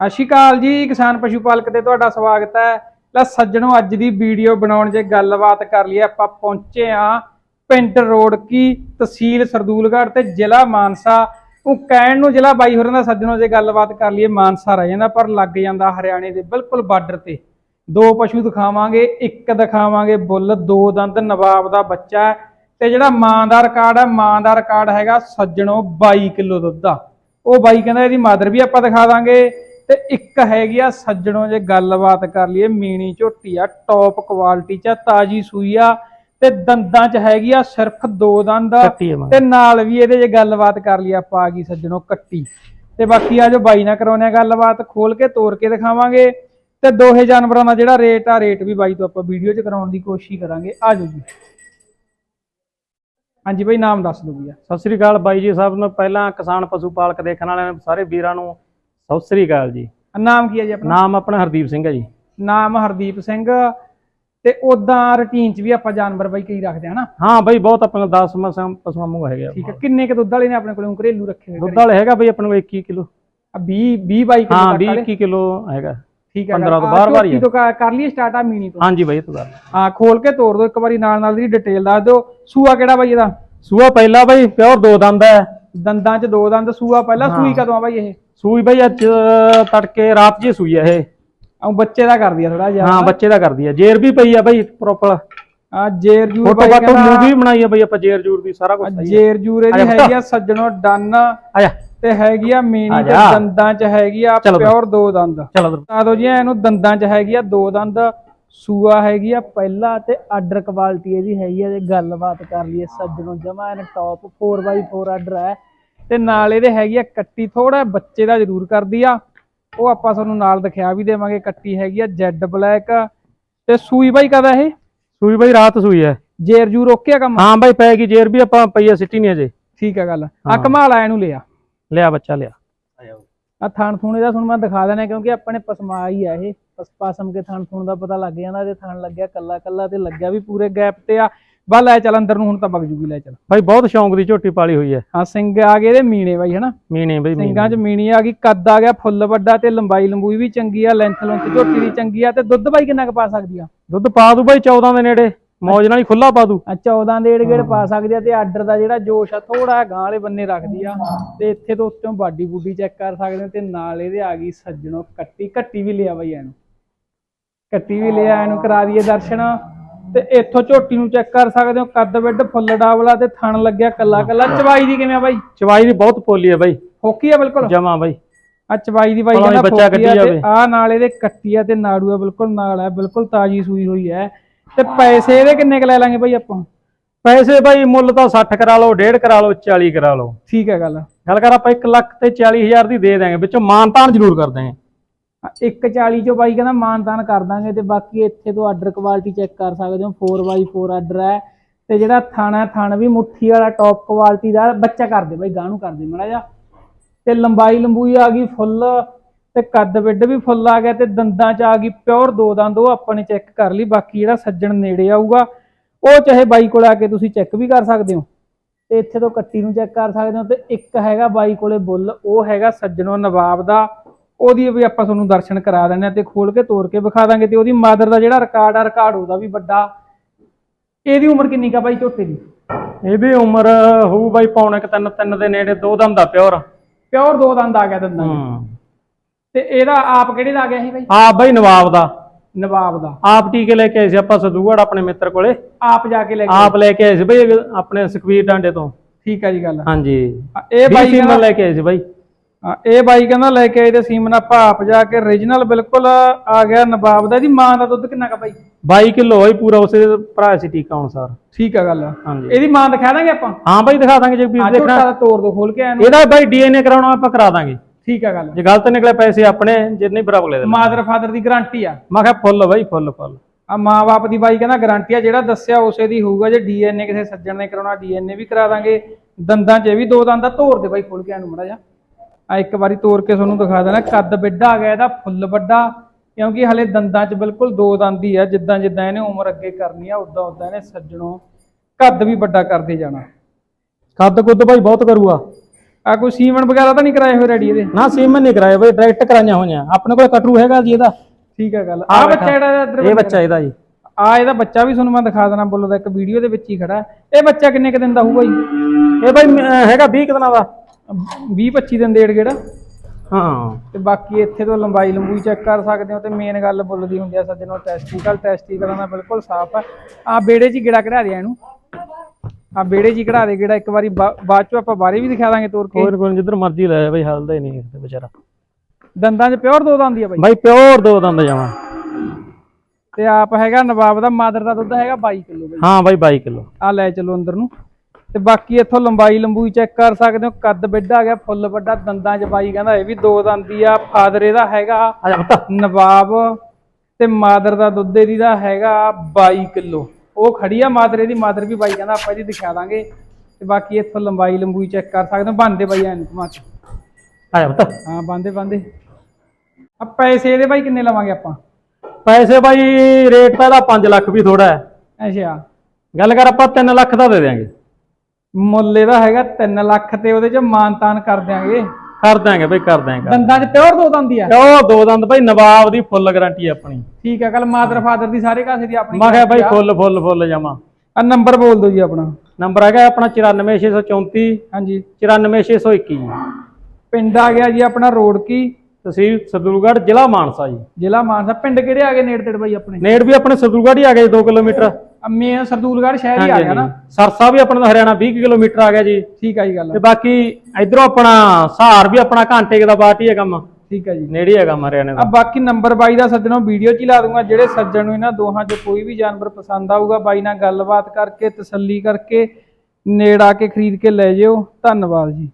ਸਤਿ ਸ਼੍ਰੀ ਅਕਾਲ ਜੀ, ਕਿਸਾਨ ਪਸ਼ੂ ਪਾਲਕ ਤੇ ਤੁਹਾਡਾ ਸਵਾਗਤ ਹੈ। ਲੈ ਸੱਜਣੋ, ਅੱਜ ਦੀ ਵੀਡੀਓ ਬਣਾਉਣ ਜੇ ਗੱਲਬਾਤ ਕਰ ਲਈਏ, ਆਪਾਂ ਪਹੁੰਚੇ ਆ ਪਿੰਡ ਰੋੜਕੀ ਤਹਿਸੀਲ ਸਰਦੂਲਗੜ੍ਹ ਤੇ ਜ਼ਿਲ੍ਹਾ ਮਾਨਸਾ। ਉਹ ਕਹਿਣ ਨੂੰ ਜ਼ਿਲ੍ਹਾ ਬਾਈ ਹੋਰਾਂ ਦਾ ਸੱਜਣੋ, ਜੇ ਗੱਲਬਾਤ ਕਰ ਲਈਏ, ਮਾਨਸਾ ਰਹਿ ਜਾਂਦਾ, ਪਰ ਲੱਗ ਜਾਂਦਾ ਹਰਿਆਣੇ ਦੇ ਬਿਲਕੁਲ ਬਾਰਡਰ ਤੇ। ਦੋ ਪਸ਼ੂ ਦਿਖਾਵਾਂਗੇ, ਇੱਕ ਦਿਖਾਵਾਂਗੇ, ਬੁੱਲ, ਦੋ ਦੰਦ, ਨਵਾਬ ਦਾ ਬੱਚਾ ਤੇ ਜਿਹੜਾ ਮਾਂ ਦਾ ਰਿਕਾਰਡ ਹੈ, ਮਾਂ ਦਾ ਰਿਕਾਰਡ ਹੈਗਾ ਸੱਜਣੋ 22 ਕਿਲੋ ਦੁੱਧ ਦਾ। ਉਹ ਬਾਈ ਕਹਿੰਦਾ ਇਹਦੀ ਮਾਦਰ ਵੀ ਆਪਾਂ ਦਿਖਾ ਦਾਂਗੇ। ਤੇ ਇੱਕ ਹੈਗੀ ਆ ਸੱਜਣੋ ਜੇ ਗੱਲਬਾਤ ਕਰ ਲਈਏ ਮੀਣੀ ਝੋਟੀ ਆ ਟੌਪ ਕੁਆਲਿਟੀ ਚ ਤਾਜੀ ਸੂਈ ਆ ਤੇ ਦੰਦਾਂ ਚ ਹੈਗੀ ਆ ਸਿਰਫ ਦੋ ਦੰਦ। ਤੇ ਨਾਲ ਵੀ ਇਹਦੇ ਜੇ ਗੱਲਬਾਤ ਕਰ ਲਈ ਆਪਾਂ ਆ ਗਈ ਸੱਜਣੋ ਕੱਟੀ। ਤੇ ਬਾਕੀ ਆ ਜੋ ਬਾਈ ਨਾਲ ਕਰਾਉਣੇ ਗੱਲਬਾਤ ਖੋਲ ਕੇ ਤੋੜ ਕੇ ਦਿਖਾਵਾਂਗੇ। ਤੇ ਦੋਹੇ ਜਾਨਵਰਾਂ ਦਾ ਜਿਹੜਾ ਰੇਟ ਆ ਰੇਟ ਵੀ ਬਾਈ ਤੋਂ ਆਪਾਂ ਵੀਡੀਓ 'ਚ ਕਰਾਉਣ ਦੀ ਕੋਸ਼ਿਸ਼ ਕਰਾਂਗੇ। ਆ ਜਾਓ ਜੀ। ਹਾਂਜੀ ਬਾਈ ਨਾਮ ਦੱਸ ਦਿਓ ਜੀ। ਸਤਿ ਸ੍ਰੀ ਅਕਾਲ ਬਾਈ ਜੀ ਸਭ ਨੂੰ। ਪਹਿਲਾਂ ਕਿਸਾਨ ਪਸ਼ੂ ਪਾਲਕ ਦੇਖਣ ਵਾਲਿਆਂ ਨੂੰ ਸਾਰੇ ਵੀਰਾਂ ਨੂੰ ਸਤਿ ਸ੍ਰੀ ਅਕਾਲ ਜੀ। ਨਾਮ ਕੀ ਹੈ ਜੀ ਆਪਣਾ? ਨਾਮ ਆਪਣਾ ਹਰਦੀਪ ਸਿੰਘ ਹੈ ਜੀ। ਨਾਮ ਹਰਦੀਪ ਸਿੰਘ ਤੇ ਉਦਾਂ ਰੁਟੀਨ 'ਚ ਵੀ ਆਪਾਂ ਜਾਨਵਰ ਬਾਈ ਕਈ ਰੱਖਦੇ ਆ ਹਾਂ ਬਾਈ ਬਹੁਤ ਆਪਣੇ 10 ਮਸਾਂ ਪਸ਼ੂਆਂ ਵਾਂਗੂ ਹੈਗੇ। ਠੀਕ ਹੈ ਕਿੰਨੇ ਕ ਦੁੱਧ ਵਾਲੇ ਨੇ ਆਪਣੇ ਕੋਲੋਂ? ਘਰੇਲੂ ਰੱਖੇ ਹੋਏ ਦੁੱਧ ਵਾਲੇ ਹੈਗਾ ਬਾਈ ਆਪਣੇ ਕੋਲ 21 ਕਿਲੋ। ਆ 20 20 22 ਕਿਲੋ ਹਾਂ ਤੱਕ 20 ਵਾਲੇ? 21 ਕਿਲੋ ਹੈਗਾ। ਠੀਕ ਹੈ 15 ਤੋਂ ਬਾਹਰ ਹੈ। ਤੋਂ ਕਰ- ਕਰ ਲਈਏ ਸਟਾਰਟ ਆ ਮੀਨੀ ਤੋਂ। ਹਾਂਜੀ ਬਾਈ ਤੋਂ ਹਾਂ ਖੋਲ ਕੇ ਤੋੜ ਦਿਓ ਇੱਕ ਵਾਰੀ ਨਾਲ ਨਾਲ ਦੀ ਡਿਟੇਲ ਦੱਸ ਦਿਓ। ਸੂਆ ਕਿਹੜਾ ਬਾਈ ਇਹਦਾ? ਸੂਆ ਪਹਿਲਾ ਬਾਈ ਪਿਓਰ ਦੋ ਦੰਦ ਹੈ। ਦੰਦਾਂ 'ਚ ਦੋ ਦੰਦ ਸੂਆ ਪਹਿਲਾਂ ਸੂਈ ਕਦੋਂ ਆ ਬਾਈ ਇਹ? ਸੂਈ ਬਾਈ ਅੱਜ ਤੜਕੇ ਰਾਤ ਜੀ ਸੂਈ ਇਹ। ਆ ਬੱਚੇ ਦਾ ਕਰਦੀ ਆ ਥੋੜਾ ਜਿਹਾ ਹਾਂ ਬੱਚੇ ਦਾ ਕਰਦੀ ਹੈ ਜੇਰ ਵੀ ਪਈ ਆ ਬਾਈ ਪ੍ਰੋਪਰ ਆ ਜੇਰ ਜੂਰ ਬਾਈ ਫਾਟੋ ਮੂਵੀ ਬਣਾਈ ਆ ਬਾਈ ਆਪਾਂ ਜੇਰ ਜੂਰ ਦੀ ਸਾਰਾ ਕੁਝ ਆ ਸਹੀ ਜੇਰ ਜੂਰ ਇਹਦੀ ਆ ਹੈਗੀ ਆ ਸੱਜਣੋ ਡਨ ਆ ਜਾ ਤੇ ਹੈਗੀ ਆ ਮੀਨੀ ਆ ਤੇ। ਦੰਦਾਂ 'ਚ ਹੈਗੀ ਆ। ਪਿਓਰ ਦੋ ਦੰਦ। ਚਲੋ ਆ ਦੋ ਜੀ ਇਹਨੂੰ ਦੰਦਾਂ 'ਚ ਹੈਗੀ ਆ ਦੋ ਦੰਦ। ਸੂਆ ਹੈਗੀ ਆ ਪਹਿਲਾ ਤੇ ਆਰਡਰ ਕੁਆਲਿਟੀ ਇਹਦੀ ਹੈਗੀ ਆ ਜੇ ਗੱਲਬਾਤ ਕਰ ਲਈਏ ਸੱਜਣੋ ਜਮਾ ਇਹਨੇ ਟੌਪ 4x4 ਆਰਡਰ ਹੈ ਤੇ ਨਾਲ ਇਹਦੇ ਹੈਗੀ ਆ ਕੱਟੀ ਥੋੜਾ ਬੱਚੇ ਦਾ ਜ਼ਰੂਰ ਕਰਦੀ ਆ। ਉਹ ਆਪਾਂ ਤੁਹਾਨੂੰ ਨਾਲ ਦਿਖਾ ਵੀ ਦੇਵਾਂਗੇ ਕੱਟੀ ਹੈਗੀ ਆ ਜੈਡ ਬਲੈਕ ਤੇ ਸੂਈ ਬਾਈ ਕਦਾ ਇਹ? ਸੂਈ ਬਾਈ ਰਾਤ ਸੂਈ ਹੈ। ਜੇਰ ਜੂਰ ਓਕੇ ਆ ਕੰਮ? ਹਾਂ ਬਾਈ ਪੈ ਗਈ ਜੇਰ ਵੀ ਆਪਾਂ ਪਈਆ ਸਿੱਟੀ ਨਹੀਂ ਅਜੇ। ਠੀਕ ਆ ਗੱਲ। ਆ। ਕਮਾਲ ਆ ਇਹਨੂੰ ਲਿਆ। ਲਿਆ ਬੱਚਾ ਲਿਆ। ਆ ਥਣ ਥੂਣੇ ਦਾ ਤੁਹਾਨੂੰ ਮੈਂ ਦਿਖਾ ਦੇਣਾ ਕਿਉਂਕਿ ਆਪਣੇ ਪਸਮਾ ਹੀ ਆ ਇਹ। ਪਸਮ ਕੇ ਥਣ ਥੂਣ ਦਾ ਪਤਾ ਲੱਗ ਜਾਂਦਾ ਤੇ ਥਣ ਲੱਗਿਆ ਕੱਲਾ ਕੱਲਾ ਤੇ ਲੱਗਿਆ ਵੀ ਪੂਰੇ ਗੈਪ ਤੇ ਆ। ਬਾ ਲੈ ਚੱਲ ਅੰਦਰ ਨੂੰ ਹੁਣ ਤਾਂ ਵਗ ਜੂਗੀ ਲੈ ਚੱਲ। ਬਾਈ ਬਹੁਤ ਸ਼ੌਂਕ ਦੀ ਝੋਟੀ ਪਾਲੀ ਹੋਈ ਹੈ। ਹਾਂ ਸਿੰਘ ਆ ਗਏ ਇਹਦੇ ਮੀਣੇ ਬਾਈ ਹਨਾ? ਮੀਨੇ ਬਾਈ ਸਿੰਘਾਂ 'ਚ ਮੀਣੀ ਆ ਗਈ ਕੱਦ ਆ ਗਿਆ ਫੁੱਲ ਵੱਡਾ ਤੇ ਲੰਬਾਈ ਲੰਬੂਈ ਵੀ ਚੰਗੀ ਆ ਲੈਂਥ ਲੁੰਥ ਝੋਟੀ ਦੀ ਚੰਗੀ ਆ ਤੇ ਦੁੱਧ ਬਾਈ ਕਿੰਨਾ ਕੁ ਪਾ ਸਕਦੀ ਆ? ਦੁੱਧ ਪਾ ਦੂ ਬਾਈ 14 ਦੇ ਨੇੜੇ। ਮੌਜ ਨਾਲ ਹੀ ਖੁੱਲਾ ਪਾ ਦੂ। ਆ 14 ਦੇ ਏੜ ਪਾ ਸਕਦੀ ਆ ਤੇ ਆਰਡਰ ਦਾ ਜਿਹੜਾ ਜੋਸ਼ ਆ ਥੋੜਾ ਗਾਂ ਵਾਲੇ ਬੰਨੇ ਰੱਖਦੀ ਆ। ਤੇ ਇੱਥੇ ਤੋਂ ਉੱਤੋਂ ਬਾਡੀ ਬੂਡੀ ਚੈੱਕ ਕਰ ਸਕਦੇ ਤੇ ਨਾਲ ਇਹਦੇ ਆ ਗਈ ਸੱਜਣੋ ਕੱਟੀ ਕੱਟੀ ਵੀ ਲਿਆ ਬਾਈ ਇਹਨੂੰ। ਕੱਟੀ ਵੀ ਲਿਆ ਇਹਨੂੰ ਕਰਾ ਦਈਏ ਦਰਸ਼ਨ। ਤੇ ਇੱਥੋਂ ਝੋਟੀ ਨੂੰ ਚੈੱਕ ਕਰ ਸਕਦੇ ਹੋ ਕੱਦ ਵਿੱਡ ਫੁੱਲ ਡਾਵਲਾ ਤੇ ਥਣ ਲੱਗਿਆ ਕੱਲਾ ਕੱਲਾ। ਚਵਾਈ ਦੀ ਕਿਵੇਂ ਆ ਬਾਈ? ਚਵਾਈ ਦੀ ਬਹੁਤ ਪੋਲੀ ਹੈ ਬਾਈ। ਫੋਕੀ ਆ ਬਿਲਕੁਲ? ਜਮਾ ਬਾਈ। ਆ ਚਵਾਈ ਦੀ ਬਾਈ ਕਹਿੰਦਾ ਬੱਚਾ ਆ ਤੇ ਜਾਵੇ। ਆ ਨਾਲ ਇਹਦੇ ਕੱਟੀ ਆ ਤੇ ਨਾੜੂ ਆ ਬਿਲਕੁਲ ਨਾਲ ਆ ਬਿਲਕੁਲ ਤਾਜੀ ਸੂਈ ਹੋਈ ਹੈ ਤੇ ਪੈਸੇ ਇਹਦੇ ਕਿੰਨੇ ਕ ਲੈ ਲਾਂਗੇ ਬਾਈ ਆਪਾਂ? ਪੈਸੇ ਬਾਈ ਮੁੱਲ ਤਾਂ 60 ਕਰਾ ਲਓ 1.5 ਕਰਾ ਲਓ 40 ਕਰਾ ਲਓ। ਠੀਕ ਹੈ ਗੱਲ। ਗੱਲ ਕਰ ਆਪਾਂ 1 ਲੱਖ ਤੇ 40 ਹਜ਼ਾਰ ਦੀ ਦੇ ਦਾਂਗੇ ਵਿੱਚੋਂ ਮਾਨਤਾਨ ਜ਼ਰੂਰ ਕਰ ਦਾਂਗੇ 140 ਚੋਂ ਬਾਈ ਕਹਿੰਦਾ ਮਾਨਤਾਨ ਕਰ ਦਾਂਗੇ ਤੇ ਬਾਕੀ ਇੱਥੇ ਤੋਂ ਆਰਡਰ ਕੁਆਲਿਟੀ ਚੈੱਕ ਕਰ ਸਕਦੇ ਹੋ। 4x4 ਆਰਡਰ ਹੈ। ਤੇ ਜਿਹੜਾ ਥਣ ਹੈ, ਥਣ ਵੀ ਮੁੱਠੀ ਵਾਲਾ ਟੌਪ ਕੁਆਲਿਟੀ ਦਾ ਬੱਚਾ ਕਰਦੇ ਬਾਈ ਗਾਹ ਨੂੰ ਕਰਦੇ ਮੜਾ ਜਾ ਤੇ ਲੰਬਾਈ ਲੰਬੂਈ ਆ ਗਈ ਫੁੱਲ ਤੇ ਕੱਦ ਵਿੱਡ ਵੀ ਫੁੱਲ ਆ ਗਿਆ ਤੇ ਦੰਦਾਂ ਚ ਆ ਗਈ ਪਿਓਰ ਦੋ ਦੰਦ, ਉਹ ਆਪਾਂ ਨੇ ਚੈੱਕ ਕਰ ਲਈ। ਬਾਕੀ ਜਿਹੜਾ ਸੱਜਣ ਨੇੜੇ ਆਊਗਾ, ਉਹ ਚਾਹੇ ਬਾਈ ਕੋਲ ਆ ਕੇ ਤੁਸੀਂ ਚੈੱਕ ਵੀ ਕਰ ਸਕਦੇ ਹੋ। ਤੇ ਇੱਥੇ ਤੋਂ ਕੱਟੀ ਨੂੰ ਚੈੱਕ ਕਰ ਸਕਦੇ ਹੋ ਤੇ ਇੱਕ ਹੈਗਾ ਬਾਈ ਕੋਲੇ ਬੁੱਲ, ਉਹ ਹੈਗਾ ਸੱਜਣੋ ਨਵਾਬ ਦਾ। ਉਹਦੀ ਵੀ ਆਪਾਂ ਤੁਹਾਨੂੰ ਦਰਸ਼ਨ ਕਰਾ ਦਿੰਦੇ ਆ ਤੇ ਖੋਲ ਕੇ ਤੋੜ ਕੇ ਵਿਖਾ ਦਾਂਗੇ ਤੇ ਉਹਦੀ ਮਾਦਰ ਦਾ ਜਿਹੜਾ ਰਿਕਾਰਡ ਆ ਰਿਕਾਰਡ ਉਹਦਾ ਵੀ ਵੱਡਾ। ਇਹਦੀ ਉਮਰ ਕਿੰਨੀ ਕਾ ਬਾਈ ਝੋਟੇ ਦੀ? ਇਹਦੀ ਉਮਰ ਹੋਊ ਬਾਈ ਪੌਣੇ ਕੁ ਤਿੰਨ ਤਿੰਨ ਦੇ ਨੇੜੇ ਦੋ ਦਮ ਦਾ ਪਿਓਰ। ਪਿਓਰ ਦੋ ਦੰਦ ਆ ਗਿਆ ਦੰਦਾਂ। ਹੂੰ। ਤੇ ਇਹਦਾ ਆਪ ਕਿਹੜੇ ਦਾ ਗਿਆ ਸੀ ਬਾਈ? ਆਪ ਬਾਈ ਨਵਾਬ ਦਾ। ਨਵਾਬ ਦਾ। ਆਪ ਟੀਕੇ ਲੈ ਕੇ ਆਏ ਸੀ ਆਪਾਂ ਸਦੂਗੜ ਆਪਣੇ ਮਿੱਤਰ ਕੋਲੇ। ਆਪ ਜਾ ਕੇ ਲੈ ਕੇ ਆਪ ਲੈ ਕੇ ਆਏ ਸੀ ਬਾਈ ਆਪਣੇ ਸੁਖਵੀਰ ਡਾਂਡੇ ਤੋਂ। ਠੀਕ ਆ ਜੀ ਗੱਲ। ਹਾਂਜੀ। ਆ, ਇਹ ਬਾਈ ਲੈ ਕੇ ਆਏ ਸੀ ਬਾਈ। ਆ, ਇਹ ਬਾਈ ਕਹਿੰਦਾ ਲੈ ਕੇ ਆਏ ਤੇ ਸੀਮਨ ਆਪਾਂ ਆਪ ਜਾ ਕੇ origignal ਬਿਲਕੁਲ ਆ ਗਿਆ ਨਵਾਬ ਦਾ ਇਹਦੀ ਮਾਂ ਦਾ ਦੁੱਧ ਕਿੰਨਾ ਕਾ ਬਾਈ? 22 ਕਿਲੋ ਹੋਈ ਪੂਰਾ ਉਸੇ ਭਰਾ ਸੀ ਟੀਕਾ ਅਨੁਸਾਰ। ਠੀਕ ਆ ਗੱਲ। ਹਾਂਜੀ। ਇਹਦੀ ਮਾਂ ਦਿਖਾ ਦਾਂਗੇ ਆਪਾਂ? ਹਾਂ ਬਾਈ ਦਿਖਾ ਦਾਂਗੇ ਜੇ ਵੀਰ ਆ ਦੇਖਣਾ। ਦਾ ਤੋੜ ਦੋ ਖੋਲ ਕੇ ਆਇਆ ਇਹਦਾ ਬਾਈ ਡੀਐਨਏ ਕਰਾਉਣਾ ਆਪਾਂ ਕਰਾ ਦਾਂਗੇ। ਠੀਕ ਆ ਗੱਲ। ਜੇ ਗਲਤ ਨਿਕਲੇ ਪੈਸੇ ਆਪਣੇ ਜੇ ਨਹੀਂ ਬਰਾਬਰ ਲੈ ਦੇ ਮਾਦਰ ਫਾਦਰ ਦੀ ਗਾਰੰਟੀ ਆ। ਮੈਂ ਕਿਹਾ ਫੁੱਲ ਬਾਈ ਫੁੱਲ ਫੁੱਲ। ਆ ਮਾਂ-ਬਾਪ ਦੀ ਬਾਈ ਕਹਿੰਦਾ ਗਾਰੰਟੀ ਆ ਜਿਹੜਾ ਦੱਸਿਆ ਉਸੇ ਦੀ ਹੋਊਗਾ। ਜੇ ਡੀਐਨਏ ਕਿਸੇ ਸੱਜਣ ਨੇ ਕਰਾਉਣਾ ਡੀਐਨਏ ਵੀ ਕਰਾ ਦਾਂਗੇ। ਦੰਦਾਂ 'ਚ ਇਹ ਵੀ ਦੋ ਦੰਦ ਆ ਤੋੜ ਦੇ ਬਾਈ ਖੋਲ ਕੇ ਇਹਨੂੰ ਮੜਾ ਜਾ ਆ ਇੱਕ ਵਾਰੀ ਤੋੜ ਕੇ ਤੁਹਾਨੂੰ ਦਿਖਾ ਦੇਣਾ। ਕੱਦ ਬਿੱਡਾ ਆ ਗਿਆ ਇਹਦਾ ਫੁੱਲ ਵੱਡਾ। ਕਿਉਂਕਿ ਹਲੇ ਦੰਦਾਂ 'ਚ ਬਿਲਕੁਲ ਦੋ ਦੰਦ ਹੀ ਆ ਜਿੱਦਾਂ ਜਿੱਦਾਂ ਇਹਨੇ ਉਮਰ ਅੱਗੇ ਕਰਨੀ ਆ ਉਦਾਂ ਉਦਾਂ ਇਹਨੇ ਸੱਜਣੋਂ ਕੱਦ ਵੀ ਵੱਡਾ ਕਰਦੇ ਜਾਣਾ। ਕੱਦ ਕੁੱਦ ਬਾਈ ਬਹੁਤ ਕਰੂਗਾ। ਆ ਕੋਈ ਸੀਮਨ ਵਗੈਰਾ ਤਾਂ ਨਹੀਂ ਕਰਾਏ ਹੋਏ ਰੈਡੀ ਇਹਦੇ? ਨਾ ਸੀਮਨ ਨਹੀਂ ਕਰਾਏ ਬਈ ਡਾਇਰੈਕਟ ਕਰਾਈਆਂ ਹੋਈਆਂ। ਆਪਣੇ ਕੋਲ ਕਟਰੂ ਹੈਗਾ ਜੀ ਇਹਦਾ। ਠੀਕ ਆ ਗੱਲ। ਆ। ਬੱਚਾ ਜਿਹੜਾ ਇੱਧਰ ਇਹ ਬੱਚਾ ਇਹਦਾ ਜੀ। ਆ ਇਹਦਾ ਬੱਚਾ ਵੀ ਤੁਹਾਨੂੰ ਮੈਂ ਦਿਖਾ ਦੇਣਾ ਬੋਲੋ ਦਾ ਇੱਕ ਵੀਡੀਓ ਦੇ ਵਿੱਚ ਹੀ ਖੜਾ। ਹੈ। ਇਹ ਬੱਚਾ ਕਿੰਨੇ ਕੁ ਦਿਨ ਦਾ ਹੋਊਗਾ ਜੀ? ਇਹ ਬਈ ਹੈਗਾ 20 ਕੁ ਦਿਨਾਂ ਦਾ। 20 25 ਦਿਨ ਡੇਢ ਗੇੜਾ? ਹਾਂ। ਤੇ ਬਾਕੀ ਇੱਥੇ ਤੋਂ ਲੰਬਾਈ ਲੰਬੂਈ ਚੈੱਕ ਕਰ ਸਕਦੇ ਹੋ ਤੇ ਮੇਨ ਗੱਲ ਬੁੱਲਦੀ ਹੁੰਦੀ ਆ ਸੱਜਣੋ ਟੈਸਟੀਕਲ ਟੈਸਟੀਕਲਾਂ ਦਾ। ਬਿਲਕੁਲ ਸਾਫ਼ ਹੈ ਆ ਬੇੜੇ 'ਚ ਹੀ ਗੇੜਾ ਕਢਾ ਦਿਆ ਇਹਨੂੰ। ਆ ਬੇੜੇ 'ਚ ਹੀ ਕਢਾ ਦੇ ਗੇੜਾ। ਇੱਕ ਵਾਰੀ ਬਾ- ਬਾਅਦ 'ਚ ਆਪਾਂ ਬਾਰੇ ਵੀ ਦਿਖਾ ਦਾਂਗੇ ਤੋਰ ਕੇ। ਕੋਈ ਕੋਈ ਜਿੱਧਰ ਮਰਜ਼ੀ ਲੈ ਜਾ ਬਈ ਹਲਦਾ ਹੀ ਨਹੀਂ ਇਹ ਵਿਚਾਰਾ। ਦੰਦਾਂ 'ਚ ਪਿਓਰ ਦੋ ਦੰਦ ਹੀ ਆ ਬਾਈ। ਬਾਈ ਪਿਓਰ ਦੋ ਦੰਦ ਜਾਵਾਂ ਤੇ ਆਪ ਹੈਗਾ ਨਵਾਬ ਦਾ ਮਾਦਰ ਦਾ ਦੁੱਧ ਹੈਗਾ 22 ਕਿਲੋ ਬਾਈ। ਹਾਂ ਬਾਈ 22 ਕਿਲੋ। ਆ ਲੈ ਚਲੋ ਅੰਦਰ ਨੂੰ। ਤੇ ਬਾਕੀ ਇੱਥੋਂ ਲੰਬਾਈ ਲੰਬੂਈ ਚੈੱਕ ਕਰ ਸਕਦੇ ਹੋ ਕੱਦ ਵੱਡਾ ਗਿਆ ਫੁੱਲ ਵੱਡਾ ਦੰਦਾਂ 'ਚ ਬਾਈ ਕਹਿੰਦਾ ਇਹ ਵੀ ਦੋ ਦੰਦੀ ਆ ਫਾਦਰ ਇਹਦਾ ਹੈਗਾ ਜਾ ਨਵਾਬ ਤੇ ਮਾਦਰ ਦਾ ਦੁੱਧ ਇਹਦੀ ਦਾ ਹੈਗਾ 22 ਕਿਲੋ। ਉਹ ਖੜੀ ਆ ਮਾਦਰ ਇਹਦੀ ਮਾਦਰ ਵੀ ਬਾਈ ਕਹਿੰਦਾ ਆਪਾਂ ਇਹਦੀ ਦਿਖਾ ਦਾਂਗੇ। ਤੇ ਬਾਕੀ ਇੱਥੋਂ ਲੰਬਾਈ ਲੰਬੂਈ ਚੈੱਕ ਕਰ ਸਕਦੇ ਹੋ ਬੰਦੇ ਬਾਈ ਐਨ ਆ ਜਾ ਪੁੱਤ। ਹਾਂ ਬੰਦੇ ਬੰਦੇ ਆ ਪੈਸੇ ਇਹਦੇ ਬਾਈ ਕਿੰਨੇ ਲਵਾਂਗੇ ਆਪਾਂ? ਪੈਸੇ ਬਾਈ ਰੇਟ ਤਾਂ ਇਹਦਾ 5 ਲੱਖ ਵੀ ਥੋੜਾ ਹੈ। ਅੱਛਾ। ਗੱਲ ਕਰ ਆਪਾਂ 3 ਲੱਖ ਦਾ ਦੇ ਦਿਆਂਗੇ। ਮੁੱਲ ਇਹਦਾ ਹੈਗਾ 3 ਲੱਖ ਤੇ ਉਹਦੇ 'ਚ ਮਾਨਤਾਨ ਕਰ ਦਿਆਂਗੇ। ਕਰ ਦਿਆਂਗੇ ਬਈ ਕਰ ਦਿਆਂਗੇ ਦੰਦਾਂ 'ਚ ਪਿਓਰ ਦੋ ਦੰਦੀ ਆ। ਉਹ ਦੋ ਦੰਦ ਬਾਈ ਨਵਾਬ ਦੀ ਫੁੱਲ ਗਾਰੰਟੀ ਆਪਣੀ। ਠੀਕ ਹੈ ਕੱਲ ਮਾਦਰ ਫਾਦਰ ਦੀ ਸਾਰੇ ਕਾਸੇ ਦੀ ਆਪਣੀ ਮੈਂ ਕਿਹਾ ਬਾਈ ਫੁੱਲ ਫੁੱਲ ਫੁੱਲ ਜਾਵਾਂ ਆ ਨੰਬਰ ਬੋਲ ਦਿਓ ਜੀ ਆਪਣਾ। ਨੰਬਰ ਹੈਗਾ ਆਪਣਾ 94634 ਹਾਂਜੀ। 94621 ਪਿੰਡ ਆ ਗਿਆ ਜੀ ਆਪਣਾ ਰੋਡ ਕੀ ਤਹਿਸੀਲ ਸਦੂਲਗੜ੍ਹ ਜ਼ਿਲ੍ਹਾ ਮਾਨਸਾ ਜੀ। ਜ਼ਿਲ੍ਹਾ ਮਾਨਸਾ। ਪਿੰਡ ਕਿਹੜੇ ਆ ਗਏ ਨੇੜੇ ਤੇੜੇ ਬਾਈ ਆਪਣੇ? ਨੇੜ ਵੀ ਆਪਣੇ ਸਦੂਲਗੜ੍ਹ ਹੀ ਆ ਜੀ 2 ਕਿਲੋਮੀਟਰ। ਮੇਨ ਸਰਦੂਲਗੜ੍ਹ ਸ਼ਹਿਰ ਹੀ ਆ ਗਿਆ ਨਾ। ਸਰਸਾ ਵੀ ਆਪਣਾ ਹਰਿਆਣਾ 20 ਕੁ ਕਿਲੋਮੀਟਰ ਆ ਗਿਆ ਜੀ। ਠੀਕ ਆ ਜੀ ਗੱਲ। ਤੇ ਬਾਕੀ ਇਧਰੋਂ ਆਪਣਾ ਸਹਾਰ ਵੀ ਆਪਣਾ ਘੰਟੇ ਦਾ ਬਾਟ ਹੀ ਹੈ ਕੰਮ ਠੀਕ ਆ ਜੀ। ਨੇੜੇ ਹੀ ਹੈ ਕੰਮ ਹਰਿਆਣੇ ਆ ਦਾ ਬਾਕੀ ਨੰਬਰ ਬਾਈ ਦਾ ਸੱਜਣੋਂ ਵੀਡੀਓ 'ਚ ਹੀ ਲਾ ਦੂੰਗਾ ਜਿਹੜੇ ਸੱਜਣ ਨੂੰ ਇਹਨਾਂ ਦੋਹਾਂ 'ਚੋਂ ਕੋਈ ਵੀ ਜਾਨਵਰ ਪਸੰਦ ਆਊਗਾ ਬਾਈ ਨਾਲ ਗੱਲਬਾਤ ਕਰਕੇ ਤਸੱਲੀ ਕਰਕੇ ਨੇੜ ਆ ਕੇ ਖਰੀਦ ਕੇ ਲੈ ਜਿਓ। ਧੰਨਵਾਦ ਜੀ।